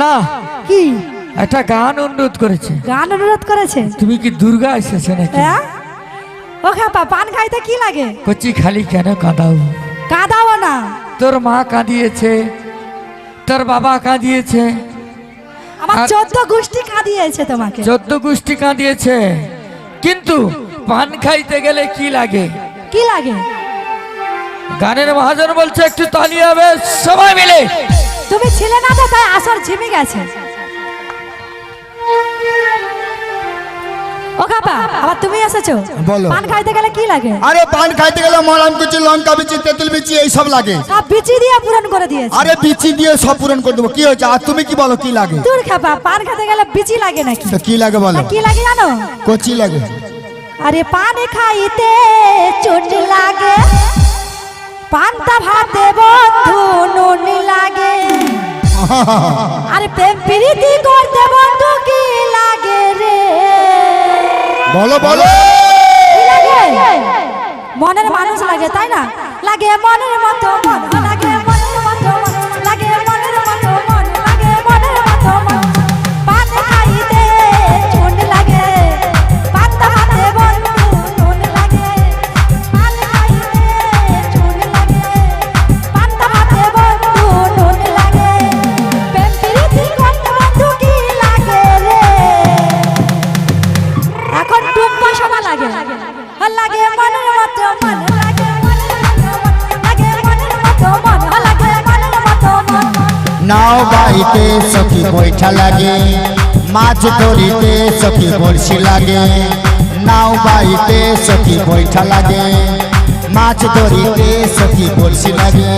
না। কি? একটা গান অনুরোধ করেছে। গান অনুরোধ করেছে? তুমি কি দুর্গা এসেছে নাকি? হ্যাঁ? ও খাপা পান খাইতে কি লাগে? কচি খালি কেন কাঁদাও? কাঁদাও না। তোর মা কাঁদিয়েছে তোর বাবা কাঁদিয়েছে। আমার চোদ্দ গোষ্ঠী কাঁদিয়েছে তোমাকে। চোদ্দ গোষ্ঠী কাঁদিয়েছে। কিন্তু পান খাইতে গেলে কি লাগে? কি লাগে? গানের মহাজন বলছে একটু তালি হবে সবাই মিলে। তুমি ছিলে না তো তাই আসর ঝিমে গেছে। ও খাপা আবার তুমি এসেছ? বলো। পান খাইতে গেলে কি লাগে? আরে পান খাইতে গেলে মরাম কুচি লঙ্কা বিচি তেঁতুল বিচি এইসব লাগে। সব বিচি দিয়ে পূরণ করে দিয়েছে। আরে বিচি দিয়ে সব পূরণ করে দেবো। কি হয়েছে? আর তুমি কি বলো কি লাগে? দূর খাপা পান খেতে গেলে বিচি লাগে নাকি? তো কি লাগে বলো? কি লাগে জানো? কচি লাগে। আরে পান খাইতে চোট লাগে। পান্তা ভাতে বন্ধু নুন লাগে। আরে প্রেম প্রীতি করতে বন্ধু কি লাগে রে? বলো বলো। মনের মানুষ লাগে তাই না? লাগে মনের মতো মন। নাও বাড়িতে সখী বৈঠা লাগে, মাছ ধরিতে সখী বড়শি লাগে। নাও বাড়িতে সখী বৈঠা লাগে, মাছ ধরিতে সখী বড়শি লাগে।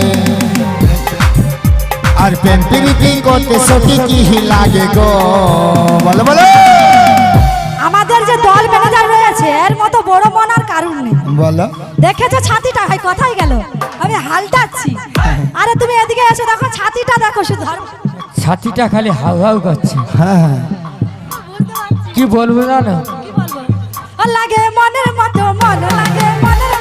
আর প্রেম প্রীতি করতে সখী কি লাগে গো? বলো বলো। আমাদের যে দল ম্যানেজার রয়েছে এর মতো বড় মনার কারণ নেই। বলো। দেখেছ ছাতিটা? ভাই কোথায় গেল? আমি হালটাচ্ছি। আরে তুমি এদিকে এসো দেখো ছাতিটা দেখো শুধু ছাতিটা খালি হাউ হাউ করছে। হ্যাঁ হ্যাঁ। কি বলব জানো? কি লাগে মনের মতো মন লাগে মনের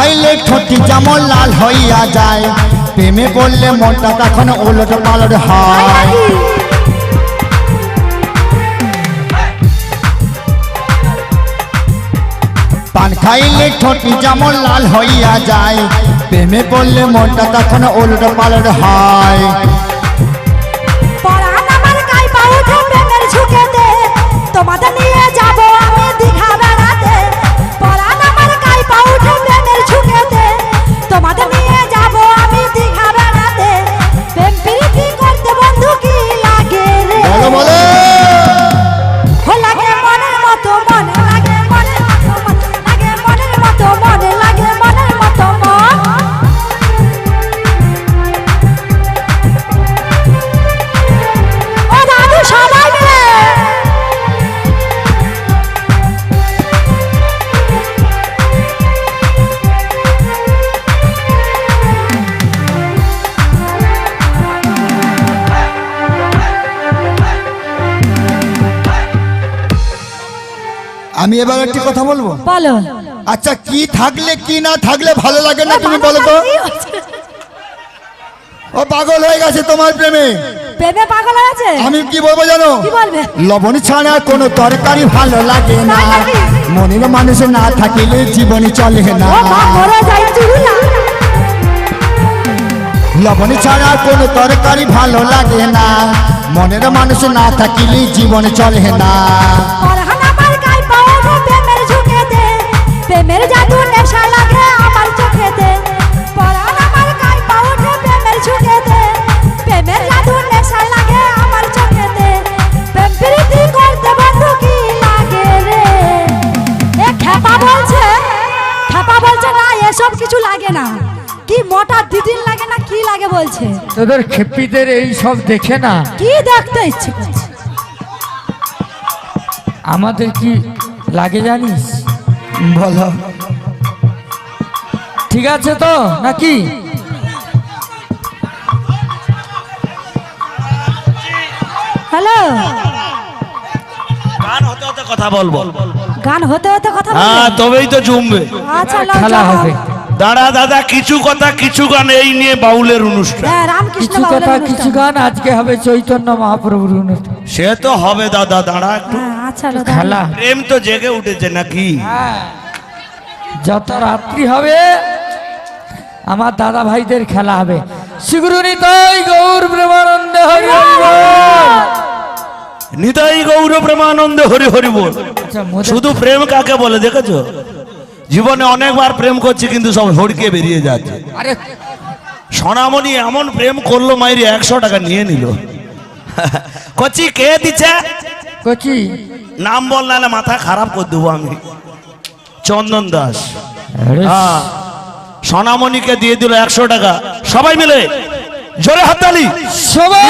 খাইলে ঠোঁটি যেমন লাল হইয়া যায়, প্রেমে বললে মনটা তখন ওলট পালট হয়। পান খাইলে ঠোঁটি যেমন লাল হইয়া যায়, প্রেমে বললে মনটা তখন ওলট পালট হয়। আমি এবার একটি কথা বলব? বলো। আচ্ছা কি থাকলে কি না থাকলে ভালো লাগে না তুমি বলো তো? ও পাগল হয়ে গেছে তোমার প্রেমে। প্রেমে পাগল হয়েছে আমি কি বলব জানো? কি বলবে? লবণ ছাড়া কোনো তরকারি ভালো লাগে না। মনের মানুষ না থাকিলে জীবন চলে না। লবণ ছাড়া কোনো তরকারি ভালো লাগে না। মনের মানুষ না থাকিলে জীবন চলে না। বলছে? তোদের খেপিদের এই সব দেখে না? কি দেখতে ইচ্ছে করছে? আমাদের কি লাগে জানিস? বলো। ঠিক আছে তো নাকি? হ্যালো? গান হতে হতে কথা বলব। গান হতে হতে কথা হ্যাঁ তবেই তো জমবে। আচ্ছা খেলা হবে। দাঁড়া দাদা কিছু কথা কিছু গান এই নিয়ে বাউলের অনুষ্ঠান। হ্যাঁ কিছু কথা। কিছু গান আজকে হবে চৈতন্য মহাপ্রভুর অনুষ্ঠান। সে তো হবে দাদা দাঁড়া একটু। হ্যাঁ আচ্ছা খেলা। প্রেম তো জেগে উঠেছে নাকি? হ্যাঁ। যত রাত্রি হবে আমার দাদা ভাইদের খেলা হবে। শিগুরুনি তাই গৌর প্রেমানন্দ হরি হরি নিতাই গৌর প্রেমানন্দ হরি হরি বল। আচ্ছা, শুধু প্রেম কাকে বলে দেখেছ? জীবনে অনেকবার প্রেম করছি কিন্তু সব হড়কে বেরিয়ে যাচ্ছে। আরে। সোনামণি এমন প্রেম করল মাইরি একশো টাকা নিয়ে নিল। কচি কে দিচ্ছে? কচি। নাম বল না মাথা খারাপ করে দেবো আমি। চন্দন দাস। আরে। হ্যাঁ সোনামণিকে দিয়ে দিল একশো টাকা। সবাই মিলে জোরে হাততালি। সবাই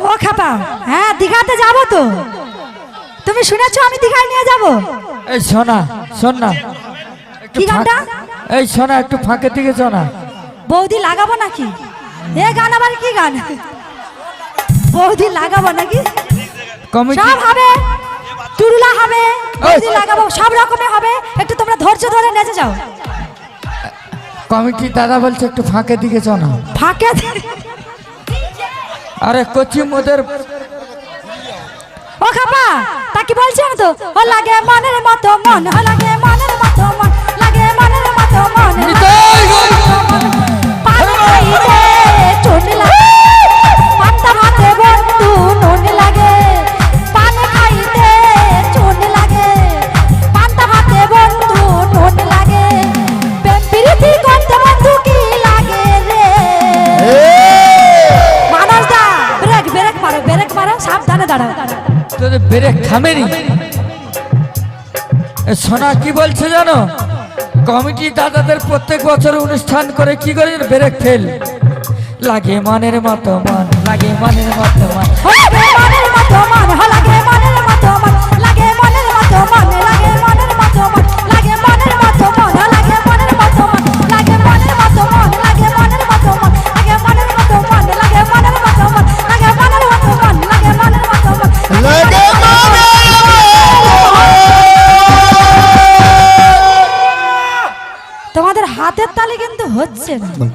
ও খাপা হ্যাঁ দীঘাতে যাব তো। তুমি শুনেছো আমি দীঘায় নিয়ে যাব? এই সোনা শোন না কি গানটা? এই সোনা একটু ফাঁকে দিকে শোনা বৌদি লাগাবো নাকি? এ গান আবার কি গান? বৌদি লাগাবো নাকি? সব হবে। তুরুলা হবে বৌদি লাগাবো সব রকমের হবে। একটু তোমরা ধৈর্য ধরে নেচে যাও। কমিটি দাদা বলছে একটু ফাঁকে দিকে শোনা ফাঁকে আরে কচি মোদের ও খাপা! কি বলছেন তো? ও লাগে মনের মতো মন ও লাগে মনের মতো মন লাগে মনের মতো মন পান লাগে। পান্তা ভাতে বন্ধু নুন লাগে। পান খাইতে চুন লাগে। পান্তা ভাতে বন্ধু নুন লাগে। প্রেম প্রীতি করতে বন্ধু কি লাগে রে? মানুষ দা ব্রেক ব্রেক মারো ব্রেক মারো সাবধানে দাঁড়াও। তোদের ব্রেক থামেনি। সোনা, কি বলছে জানো? কমিটি দাদাদের প্রত্যেক বছর অনুষ্ঠান করে কি করে? Brake fail? লাগে মানের মতো মান, লাগে মানের মতো মন। Imagine.